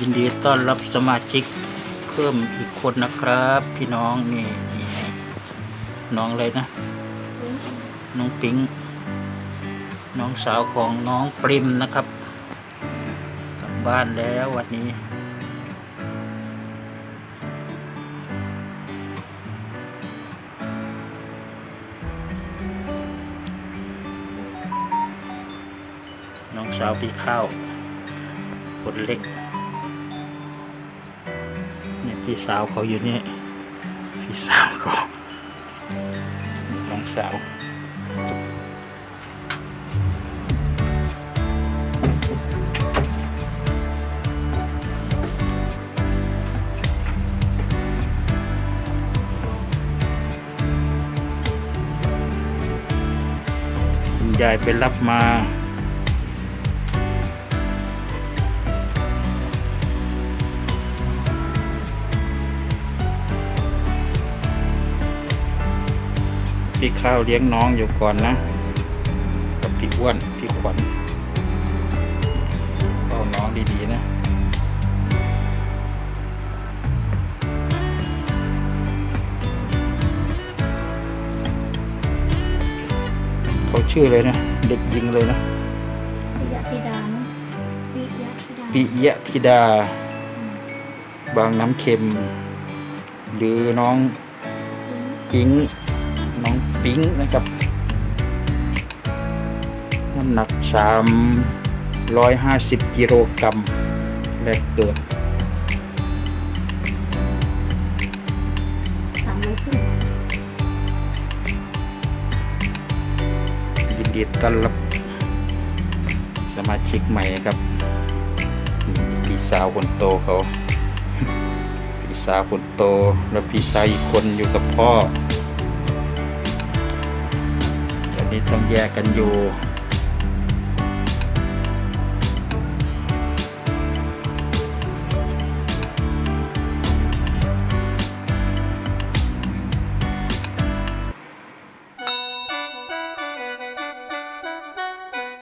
ยินดีต้อนรับสมาชิกเพิ่มอีกคนนะครับ พี่น้องนี่นี่น้องอะไรนะ น้องปิงน้องสาวของน้องปริมนะครับกลับบ้านแล้ววันนี้น้องสาวพี่ข้าวคนเล็ก เนี่ยพี่สาวเขาอยู่นี่ พี่สาวเขาน้องสาวคุณยายไปรับมา พี่ข้าวเลี้ยงน้องอยู่ก่อนนะ กับพี่อ้วน พี่ขวัญเฝ้าน้องดีๆนะเขาชื่อเลยนะ เด็กหญิงเลยนะปิยะธิดาเนอะปิยะธิดาปิยะธิดา บางน้ำเค็ม หรือน้องปิงน้อง ปิงนะครับ น้ำหนักสามร้อยห้าสิบกิโลกรัมแรกเกิดสามร้อยครึ่งยินดีต้อนรับสมาชิกใหม่ครับพี่สาวคนโตเขาพี่สาวคนโต แล้วพี่สาวอีกคนอยู่กับพ่อ นี้ต้องแยกกันอยู่